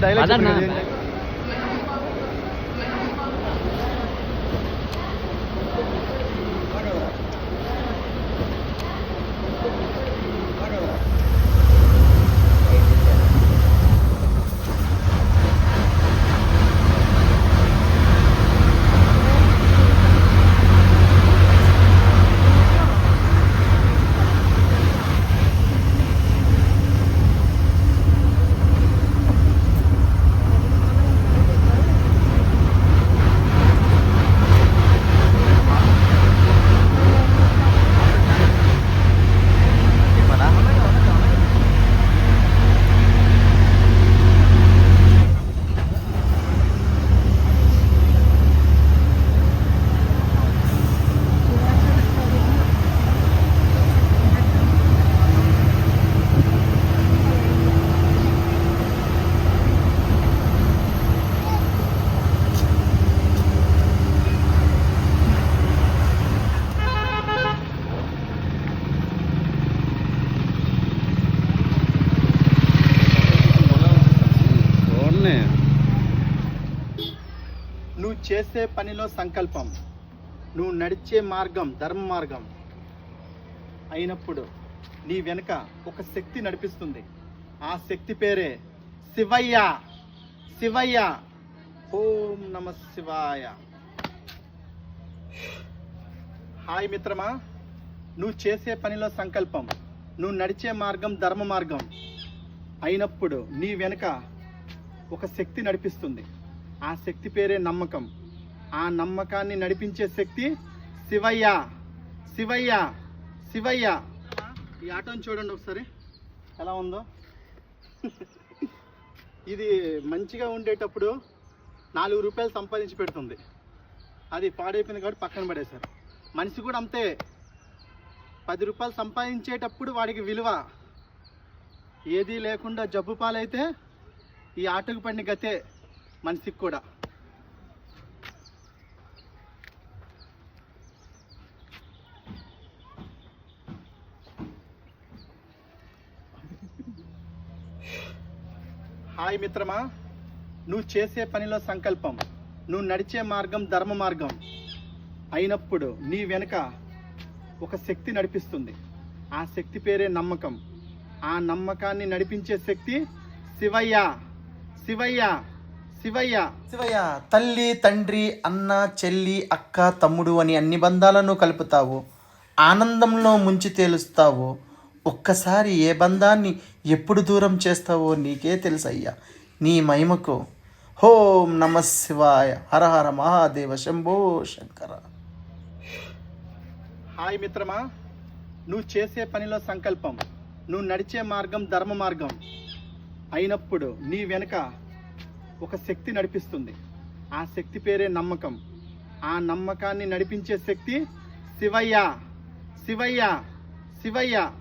Dialogue నువ్వు చేసే పనిలో సంకల్పం. నువ్వు నడిచే మార్గం ధర్మ మార్గం అయినప్పుడు నీ వెనుక ఒక శక్తి నడిపిస్తుంది. ఆ శక్తి పేరే శివయ్య. శివయ్య. ఓం నమ శివాయ. హాయ్ మిత్రమా. నువ్వు చేసే పనిలో సంకల్పం నువ్వు నడిచే మార్గం ధర్మ మార్గం అయినప్పుడు నీ వెనుక ఒక శక్తి నడిపిస్తుంది. ఆ శక్తి పేరే నమ్మకం. ఆ నమ్మకాన్ని నడిపించే శక్తి శివయ్య. శివయ్య. శివయ్య. ఈ ఆటోని చూడండి ఒకసారి. ఎలా ఉందో? ఇది మంచిగా ఉండేటప్పుడు నాలుగు రూపాయలు సంపాదించి పెడుతుంది. అది పాడైపోయింది కాబట్టి పక్కన పడేశారు. మనిషి కూడా అంతే. పది రూపాయలు సంపాదించేటప్పుడు వాడికి విలువ. ఏదీ లేకుండా జబ్బు పాలైతే ఈ ఆటకు పడిన గతే. మనిషికి కూడా. హాయ్ మిత్రమా నువ్వు చేసే పనిలో సంకల్పం నువ్వు నడిచే మార్గం ధర్మ మార్గం. అయినప్పుడు నీ వెనుక ఒక శక్తి నడిపిస్తుంది. ఆ శక్తి పేరే నమ్మకం. ఆ నమ్మకాన్ని నడిపించే శక్తి శివయ్య. శివయ్య. శివయ్య. శివయ్య తల్లి తండ్రి అన్న చెల్లి అక్క తమ్ముడు అని అన్ని బంధాలను కలుపుతావు. ఆనందంలో ముంచి తేలుస్తావు. ఒక్కసారి ఏ బంధాన్ని ఎప్పుడు దూరం చేస్తావో నీకే తెలుసయ్యా. నీ మహిమకు. హోం నమ శివాయ. హర హర మహాదేవ శంభో శంకర. హాయ్ మిత్రమా. నువ్వు చేసే పనిలో సంకల్పం. నువ్వు నడిచే మార్గం ధర్మ మార్గం. అయినప్పుడు నీ వెనుక ఒక శక్తి నడిపిస్తుంది. ఆ శక్తి పేరే నమ్మకం. ఆ నమ్మకాన్ని నడిపించే శక్తి శివయ్య. శివయ్య. శివయ్య.